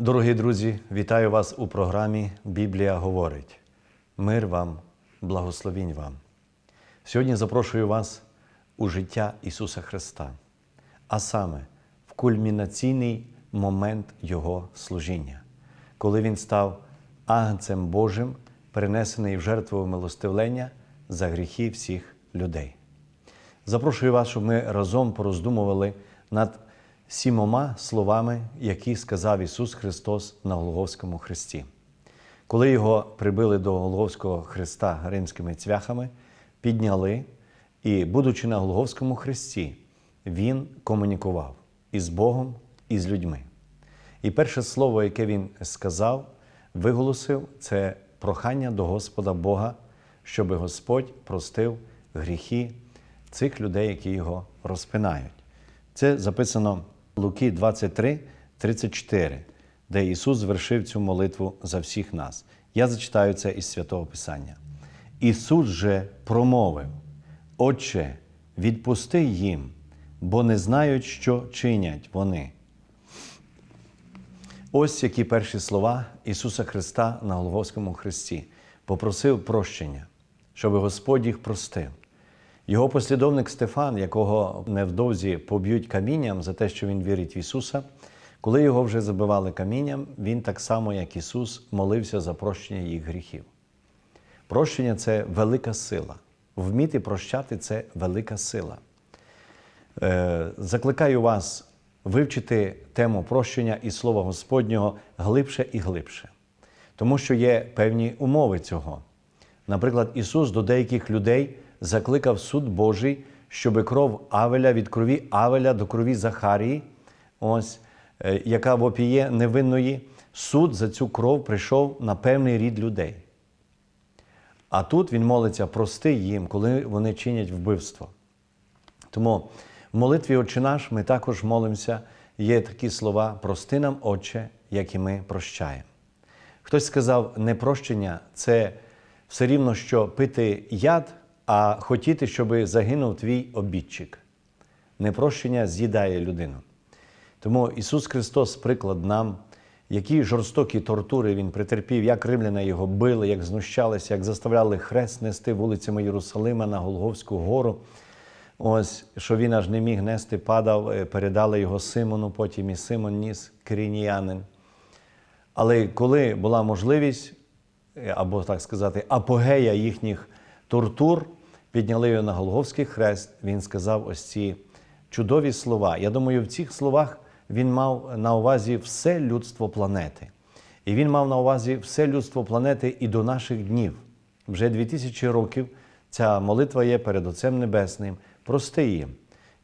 Дорогі друзі, вітаю вас у програмі Біблія говорить. Мир вам, благословінь вам. Сьогодні запрошую вас у життя Ісуса Христа, а саме в кульмінаційний момент Його служіння, коли Він став агнцем Божим, перенесений в жертву милостивлення за гріхи всіх людей. Запрошую вас, щоб ми разом пороздумували над сімома словами, які сказав Ісус Христос на Голговському хресті. Коли його прибили до Голговського хреста римськими цвяхами, підняли, і, будучи на Голговському хресті, Він комунікував із Богом і з людьми. І перше слово, яке він сказав, виголосив, це прохання до Господа Бога, щоб Господь простив гріхи цих людей, які його розпинають. Це записано Луки 23, 34, де Ісус звершив цю молитву за всіх нас. Я зачитаю це із Святого Писання. Ісус же промовив: Отче, відпусти їм, бо не знають, що чинять вони. Ось які перші слова Ісуса Христа на Голгофському хресті попросив прощення, щоб Господь їх простив. Його послідовник Стефан, якого невдовзі поб'ють камінням за те, що він вірить в Ісуса, коли його вже забивали камінням, він так само, як Ісус, молився за прощення їх гріхів. Прощення це велика сила. Вміти прощати це велика сила. Е, Закликаю вас вивчити тему прощення і Слова Господнього глибше і глибше, тому що є певні умови цього. Наприклад, Ісус до деяких людей закликав суд Божий, щоб кров Авеля від крові Авеля до крові Захарії, ось, е, яка вопіє невинної, суд за цю кров прийшов на певний рід людей. А тут він молиться прости їм, коли вони чинять вбивство. Тому в молитві Отче наш ми також молимося, є такі слова прости нам, Отче, як і ми прощаємо. Хтось сказав, непрощення це все рівно, що пити яд, а хотіти, щоб загинув твій обідчик. Непрощення з'їдає людину. Тому Ісус Христос приклад нам, які жорстокі тортури Він претерпів, як римляни його били, як знущалися, як заставляли хрест нести вулицями Єрусалима на Голговську гору. Ось, що він аж не міг нести, падав, е, передали його Симону, потім і Симон ніс кирініянин. Але коли була можливість, е, або так сказати, апогея їхніх тортур, підняли його на Голговський хрест, він сказав ось ці чудові слова. Я думаю, в цих словах він мав на увазі все людство планети. І він мав на увазі все людство планети і до наших днів. Вже 2000 років ця молитва є перед Отцем Небесним. Прости їм.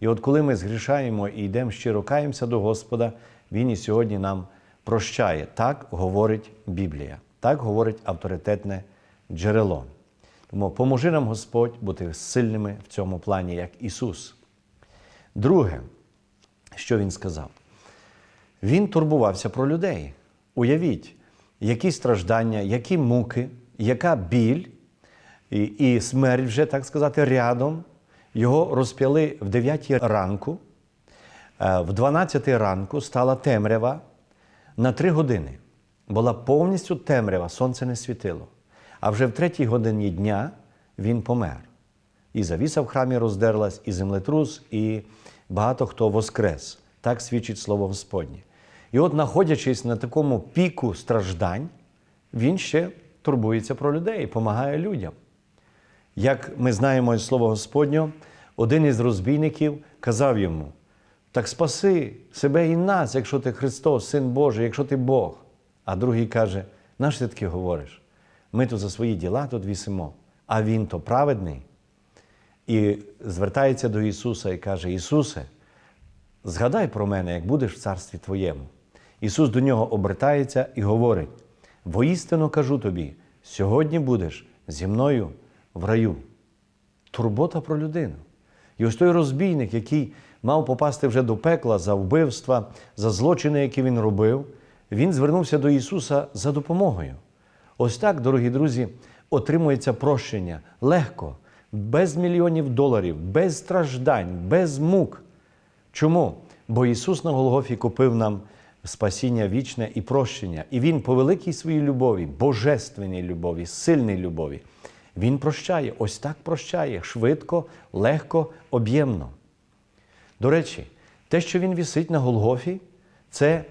І от коли ми згрішаємо і йдемо щиро каємося до Господа, Він і сьогодні нам прощає. Так говорить Біблія, так говорить авторитетне джерело. Тому поможи нам Господь бути сильними в цьому плані, як Ісус. Друге, що Він сказав? Він турбувався про людей. Уявіть, які страждання, які муки, яка біль і, і смерть вже, так сказати, рядом. Його розп'яли в 9 ранку, Е, в 12 ранку стала темрява на 3 години. Була повністю темрява, сонце не світило. А вже в 3 годині дня він помер. І завіса в храмі роздерлась, і землетрус, і багато хто воскрес. Так свідчить слово Господнє. І от, знаходячись на такому піку страждань, він ще турбується про людей допомагає людям. Як ми знаємо із Слова Господнього, один із розбійників казав йому: так спаси себе і нас, якщо ти Христос, Син Божий, якщо ти Бог. А другий каже: наш ти таки говориш? Ми то за свої діла тут вісимо, а Він то праведний. І звертається до Ісуса і каже: Ісусе, згадай про мене, як будеш в царстві Твоєму. Ісус до нього обертається і говорить: воістину кажу тобі, сьогодні будеш зі мною в раю. Турбота про людину. І ось той розбійник, який мав попасти вже до пекла за вбивства, за злочини, які він робив, він звернувся до Ісуса за допомогою. Ось так, дорогі друзі, отримується прощення легко, без мільйонів доларів, без страждань, без мук. Чому? Бо Ісус на Голгофі купив нам спасіння вічне і прощення. І Він по великій своїй любові, божественній любові, сильній любові, Він прощає, ось так прощає, швидко, легко, об'ємно. До речі, те, що він вісить на Голгофі, це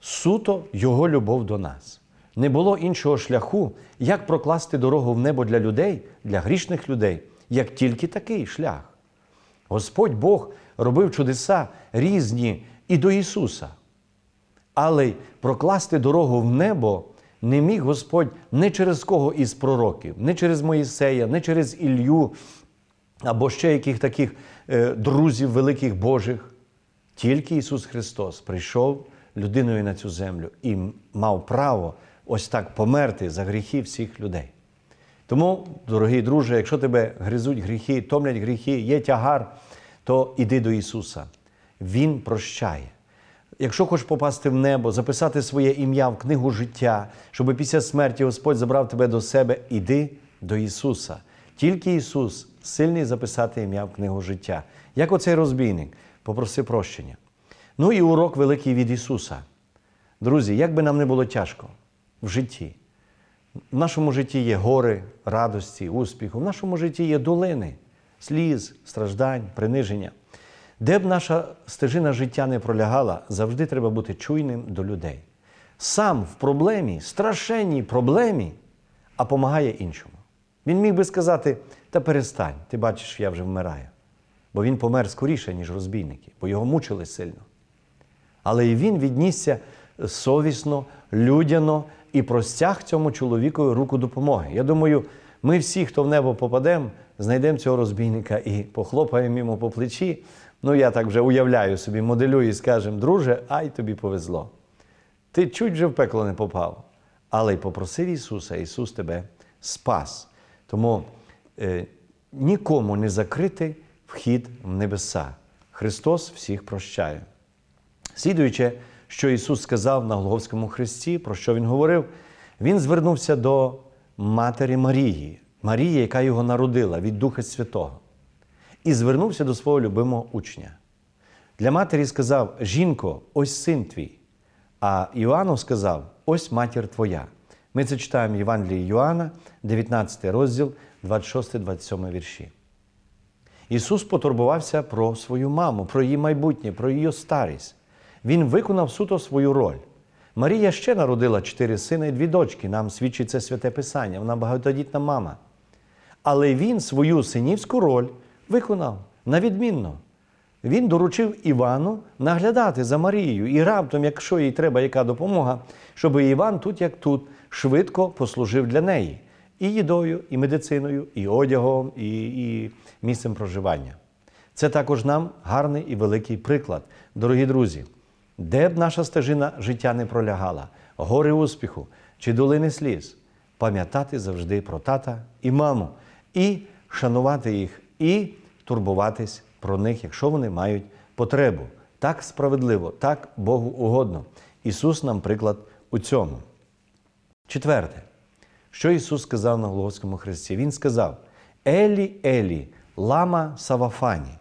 суто Його любов до нас. Не було іншого шляху, як прокласти дорогу в небо для людей, для грішних людей, як тільки такий шлях. Господь Бог робив чудеса різні і до Ісуса. Але прокласти дорогу в небо не міг Господь не через кого із пророків, не через Моїсея, не через Ілью або ще яких таких е, друзів великих Божих. Тільки Ісус Христос прийшов людиною на цю землю і мав право ось так померти за гріхи всіх людей. Тому, дорогий друже, якщо тебе гризуть гріхи, томлять гріхи, є тягар, то іди до Ісуса. Він прощає. Якщо хочеш попасти в небо, записати своє ім'я в книгу життя, щоб після смерті Господь забрав тебе до себе, іди до Ісуса. Тільки Ісус сильний записати ім'я в книгу життя. Як оцей розбійник, попроси прощення. Ну і урок великий від Ісуса. Друзі, як би нам не було тяжко в житті. В нашому житті є гори, радості, успіху, в нашому житті є долини, сліз, страждань, приниження. Де б наша стежина життя не пролягала, завжди треба бути чуйним до людей. Сам в проблемі, страшенній проблемі, а помагає іншому. Він міг би сказати: та перестань, ти бачиш, я вже вмираю. Бо він помер скоріше, ніж розбійники, бо його мучили сильно. Але і він віднісся совісно, людяно і простяг цьому чоловікові руку допомоги. Я думаю, ми всі, хто в небо попадемо, знайдемо цього розбійника і похлопаємо йому по плечі. Ну, я так вже уявляю собі, моделюю і скажемо, друже, ай тобі повезло. Ти чуть вже в пекло не попав. Але й попросив Ісуса, Ісус тебе спас. Тому е, нікому не закрити вхід в небеса. Христос всіх прощає. Слідуючи, що Ісус сказав на Голговському хресті, про що Він говорив, Він звернувся до Матері Марії, Марії, яка його народила від Духа Святого, і звернувся до свого любимого учня. Для матері сказав: Жінко, ось син твій. А Іоанну сказав: Ось матір твоя. Ми це читаємо в Євангелії Йоанна, 19 розділ, 26-27 вірші. Ісус потурбувався про свою маму, про її майбутнє, про її старість. Він виконав суто свою роль. Марія ще народила чотири сина і дві дочки. Нам свідчить це святе Писання. Вона багатодітна мама. Але він свою синівську роль виконав навідмінно. Він доручив Івану наглядати за Марією. І раптом, якщо їй треба яка допомога, щоб Іван тут, як тут, швидко послужив для неї і їдою, і медициною, і одягом, і, і місцем проживання. Це також нам гарний і великий приклад, дорогі друзі. Де б наша стежина життя не пролягала, гори успіху чи долини сліз, пам'ятати завжди про тата і маму, і шанувати їх, і турбуватись про них, якщо вони мають потребу. Так справедливо, так Богу угодно. Ісус нам приклад у цьому. Четверте, що Ісус сказав на Голгофському хресті? Він сказав: Елі, Елі, лама савафані.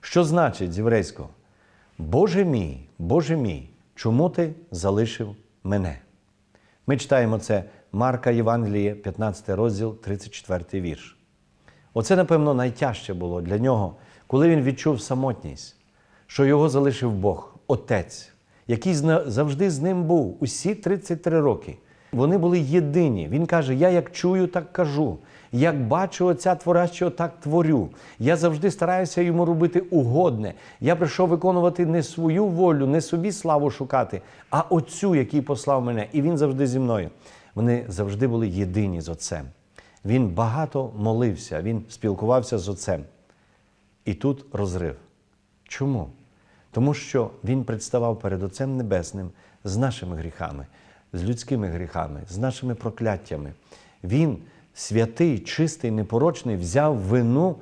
Що значить з єврейського? Боже мій, Боже мій, чому ти залишив мене? Ми читаємо це Марка Євангеліє, 15 розділ, 34 вірш. Оце, напевно, найтяжче було для нього, коли він відчув самотність, що його залишив Бог, Отець, який завжди з ним був усі 33 роки. Вони були єдині. Він каже: Я як чую, так кажу. Як бачу Отця Творящого, так творю. Я завжди стараюся йому робити угодне. Я прийшов виконувати не свою волю, не собі славу шукати, а Отцю, який послав мене. І він завжди зі мною. Вони завжди були єдині з Отцем. Він багато молився, він спілкувався з Отцем. І тут розрив. Чому? Тому що він представав перед Отцем Небесним з нашими гріхами, з людськими гріхами, з нашими прокляттями. Він, святий, чистий, непорочний, взяв вину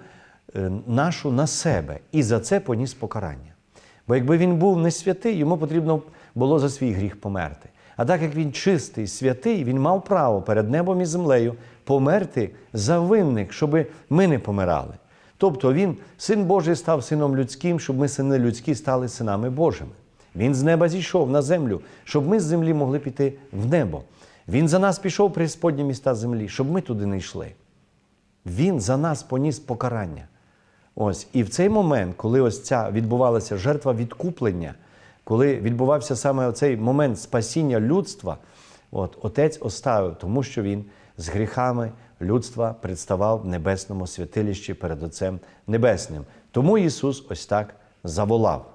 е, нашу на себе і за це поніс покарання. Бо якби він був не святий, йому потрібно було за свій гріх померти. А так як він чистий, святий, він мав право перед небом і землею померти за винних, щоб ми не помирали. Тобто він, син Божий, став сином людським, щоб ми, сини людські, стали синами Божими. Він з неба зійшов на землю, щоб ми з землі могли піти в небо. Він за нас пішов при сподні міста землі, щоб ми туди не йшли. Він за нас поніс покарання. Ось. І в цей момент, коли ось ця відбувалася жертва відкуплення, коли відбувався саме цей момент спасіння людства, от, Отець оставив, тому що він з гріхами людства представав в небесному святилищі перед Отцем Небесним. Тому Ісус ось так заволав.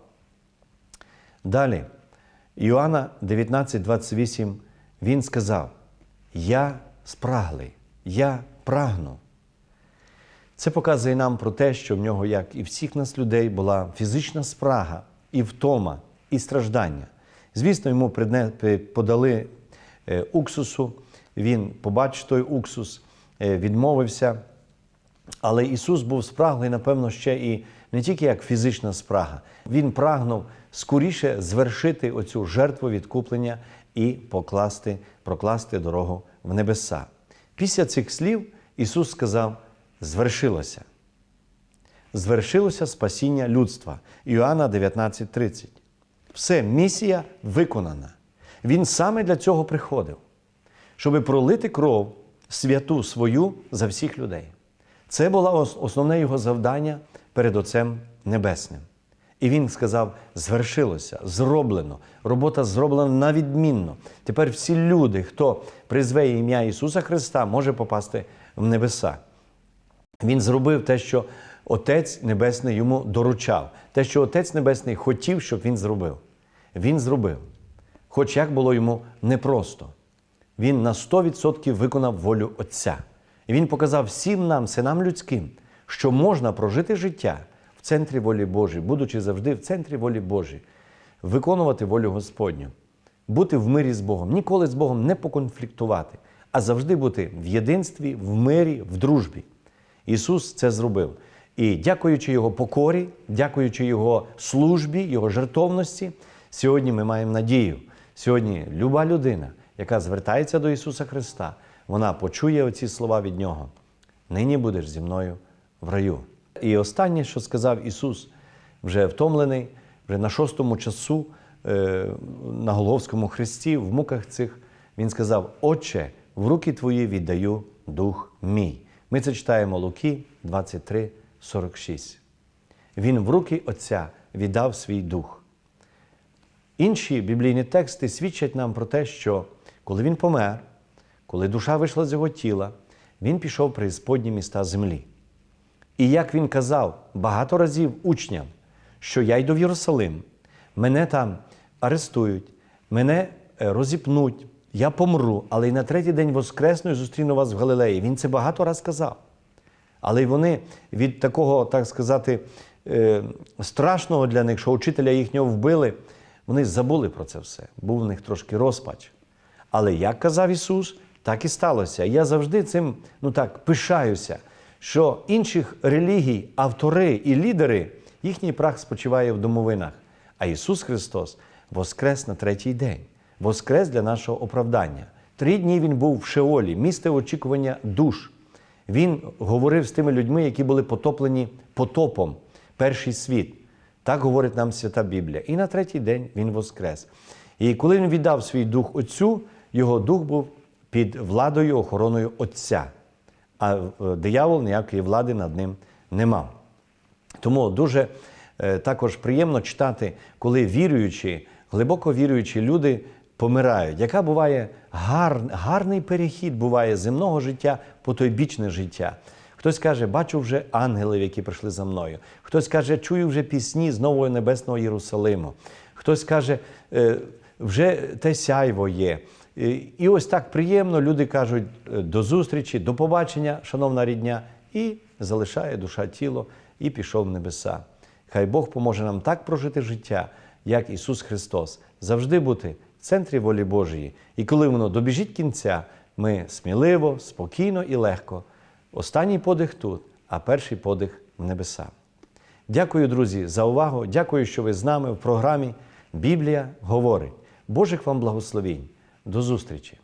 Далі, Іоанна 19, 28, Він сказав: Я спраглий, я прагну. Це показує нам про те, що в нього, як і всіх нас людей, була фізична спрага, і втома, і страждання. Звісно, йому подали е, уксусу, він побачив той уксус, е, відмовився. Але Ісус був спраглий, напевно, ще і не тільки як фізична спрага. Він прагнув скоріше звершити оцю жертву відкуплення і покласти, прокласти дорогу в небеса. Після цих слів Ісус сказав: звершилося. Звершилося спасіння людства. Іоанна 19:30. Все, місія виконана. Він саме для цього приходив, щоб пролити кров святу свою за всіх людей. Це було основне його завдання перед Отцем Небесним. І він сказав: звершилося, зроблено. Робота зроблена на відмінно. Тепер всі люди, хто призве ім'я Ісуса Христа, може попасти в небеса. Він зробив те, що Отець Небесний йому доручав, те, що Отець Небесний хотів, щоб він зробив. Він зробив. Хоч як було йому непросто. Він на 100% виконав волю Отця. І він показав всім нам, синам людським, що можна прожити життя в центрі волі Божої, будучи завжди в центрі волі Божої, виконувати волю Господню, бути в мирі з Богом, ніколи з Богом не поконфліктувати, а завжди бути в єдинстві, в мирі, в дружбі. Ісус це зробив. І дякуючи Його покорі, дякуючи Його службі, Його жертовності, сьогодні ми маємо надію. Сьогодні люба людина, яка звертається до Ісуса Христа, вона почує оці слова від Нього. Нині будеш зі мною в раю. І останнє, що сказав Ісус, вже втомлений, вже на шостому часу е, на Голговському хресті, в муках цих, Він сказав: Отче, в руки Твої віддаю дух мій. Ми це читаємо Луки 23, 46. Він в руки Отця віддав свій дух. Інші біблійні тексти свідчать нам про те, що коли він помер, коли душа вийшла з його тіла, він пішов при сподні міста землі. І як він казав багато разів учням, що я йду в Єрусалим, мене там арестують, мене е, розіпнуть, я помру, але й на третій день воскресну і зустріну вас в Галилеї. Він це багато раз казав. Але й вони від такого, так сказати, е, страшного для них, що учителя їхнього вбили, вони забули про це все. Був в них трошки розпач. Але як казав Ісус, так і сталося. Я завжди цим ну так, пишаюся, що інших релігій, автори і лідери, їхній прах спочиває в домовинах. А Ісус Христос воскрес на третій день, воскрес для нашого оправдання. Три дні Він був в Шеолі, місце очікування душ. Він говорив з тими людьми, які були потоплені потопом, перший світ. Так говорить нам Свята Біблія. І на третій день він воскрес. І коли він віддав свій дух Отцю, його дух був під владою, охороною Отця, а е, диявол ніякої влади над ним не мав. Тому дуже е, також приємно читати, коли віруючі, глибоко віруючі люди помирають. Яка буває гар, гарний перехід буває земного життя по тойбічне життя. Хтось каже, бачу вже ангелів, які прийшли за мною. Хтось каже, чую вже пісні з нового небесного Єрусалиму. Хтось каже, «Е, вже те сяйво є. І- І ось так приємно люди кажуть е, до зустрічі, до побачення, шановна рідня, і залишає душа тіло і пішов в небеса. Хай Бог поможе нам так прожити життя, як Ісус Христос, завжди бути в центрі волі Божої. І коли воно добіжить кінця, ми сміливо, спокійно і легко. Останній подих тут, а перший подих в небеса. Дякую, друзі, за увагу. Дякую, що ви з нами в програмі Біблія говорить. Божих вам благословінь. До зустрічі!